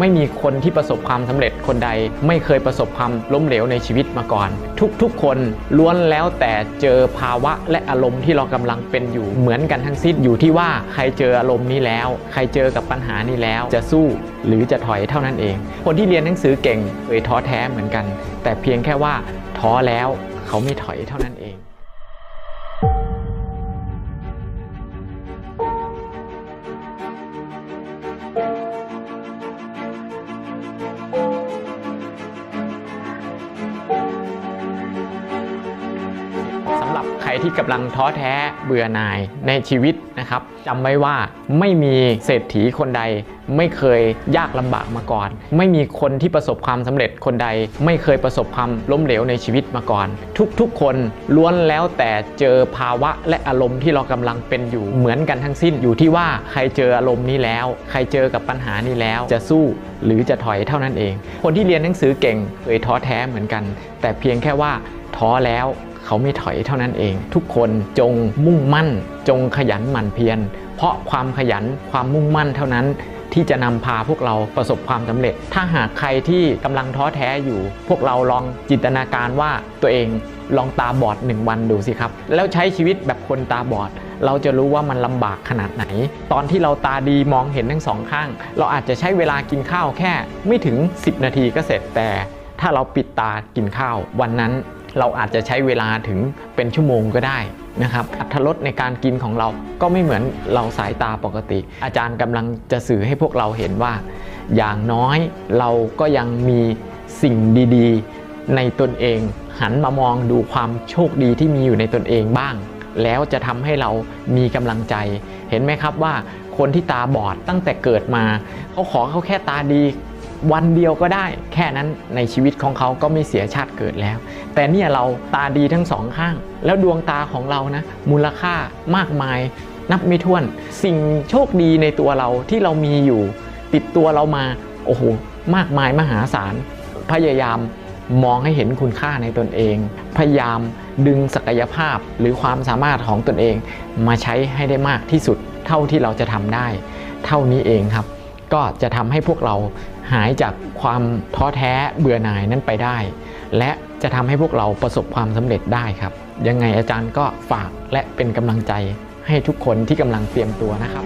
ไม่มีคนที่ประสบความสำเร็จคนใด ไม่เคยประสบความล้มเหลวในชีวิตมาก่อน ทุกๆ คนล้วนแล้วแต่เจอภาวะและอารมณ์ที่เรากำลังเป็นอยู่เหมือนกันทั้งสิ้นอยู่ที่ว่าใครเจออารมณ์นี้แล้ว ใครเจอกับปัญหานี้แล้วจะสู้หรือจะถอยเท่านั้นเอง คนที่เรียนหนังสือเก่งเคยท้อแท้เหมือนกัน แต่เพียงแค่ว่าท้อแล้วเขาไม่ถอยเท่านั้นเอง รับใครที่กำลังท้อแท้เบื่อหน่ายในชีวิตนะครับจำไว้ว่าไม่มีเศรษฐีคนใด ไม่เคยยากลำบากมาก่อน ไม่มีคนที่ประสบความสำเร็จคนใด ไม่เคยประสบความล้มเหลวในชีวิตมาก่อน ทุกๆ คนล้วนแล้วแต่เจอภาวะและอารมณ์ที่เรากำลังเป็นอยู่เหมือนกันทั้งสิ้นอยู่ที่ว่าใครเจออารมณ์นี้แล้ว ใครเจอกับปัญหานี้แล้วจะสู้หรือจะถอยเท่านั้นเอง คนที่เรียนหนังสือเก่งเคยท้อแท้เหมือนกัน แต่เพียงแค่ว่าท้อแล้ว เขาไม่ถอยเท่านั้นเอง ทุกคนจงมุ่งมั่น จงขยันหมั่นเพียร เพราะความขยันความมุ่งมั่นเท่านั้นที่จะนำพาพวกเราประสบความสำเร็จ ถ้าหากใครที่กำลังท้อแท้อยู่ พวกเราลองจินตนาการว่าตัวเองลองตาบอดหนึ่งวันดูสิครับ แล้วใช้ชีวิตแบบคนตาบอด เราจะรู้ว่ามันลำบากขนาดไหน ตอนที่เราตาดีมองเห็นทั้งสองข้าง เราอาจจะใช้เวลากินข้าวแค่ ไม่ถึง 10 นาทีก็เสร็จแต่ ถ้าเราปิดตากินข้าววันนั้น เราอาจจะใช้เวลาถึงเป็นชั่วโมงก็ได้นะครับอัตรสในการกินของเราก็ไม่เหมือนเราสายตาปกติ อาจารย์กำลังจะสื่อให้พวกเราเห็นว่า อย่างน้อยเราก็ยังมีสิ่งดีๆ ในตนเอง หันมามองดูความโชคดีที่มีอยู่ในตนเองบ้าง แล้วจะทำให้เรามีกำลังใจ เห็นไหมครับว่าคนที่ตาบอดตั้งแต่เกิดมา เขาขอเขาแค่ตาดี วันเดียวก็ได้ แค่นั้นในชีวิตของเขาก็ไม่เสียชาติเกิดแล้ว แต่เนี่ยเราตาดีทั้งสองข้าง แล้วดวงตาของเรานะ มูลค่ามากมาย นับไม่ถ้วน สิ่งโชคดีในตัวเราที่เรามีอยู่ ติดตัวเรามาโอ้โหมากมายมหาศาลพยายามมองให้เห็นคุณค่าในตนเอง พยายามดึงศักยภาพหรือความสามารถของตนเอง มาใช้ให้ได้มากที่สุด เท่าที่เราจะทำได้ เท่านี้เองครับ ก็จะทำให้พวกเราหายจากความท้อแท้เบื่อหน่ายนั้นไปได้ และจะทำให้พวกเราประสบความสำเร็จได้ครับ ยังไงอาจารย์ก็ฝากและเป็นกำลังใจให้ทุกคนที่กำลังเตรียมตัวนะครับ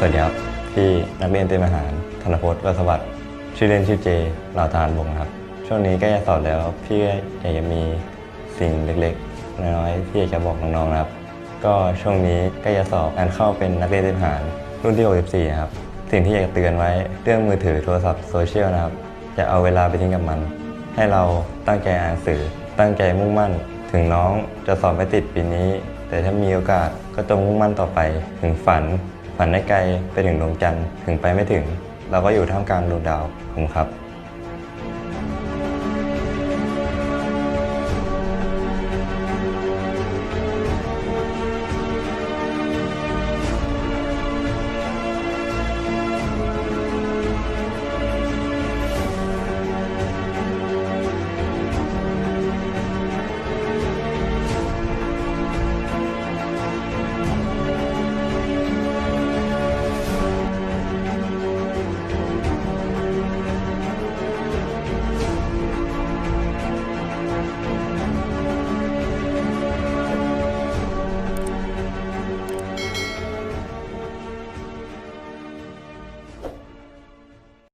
สวัสดีครับพี่นักเรียนเตรียมอาหารธนพจน์วัสวัสดชื่อเล่นชื่อเจเหล่าทหารบกครับ ช่วงนี้ใกล้จะสอบแล้วพี่อยากจะมีสิ่งเล็กๆ น้อยๆที่อยากจะบอกน้องๆนะครับ ก็ช่วงนี้ใกล้จะสอบการเข้าเป็นนักเรียนเตรียมทหารรุ่นที่ 64 ครับ สิ่งที่อยากจะเตือนไว้เรื่องมือถือโทรศัพท์โซเชียลนะครับจะเอาเวลาไปทิ้งกับมัน ให้เราตั้งใจอ่านสื่อ ตั้งใจมุ่งมั่น ถึงน้องจะสอบไม่ติดปีนี้ แต่ถ้ามีโอกาสก็ต้องมุ่งมั่นต่อไปถึงฝัน ฝันได้ไกลไปถึงดวงจันทร์ถึงไปไม่ถึง เราก็อยู่ท่ามกลางดวงดาวผมครับ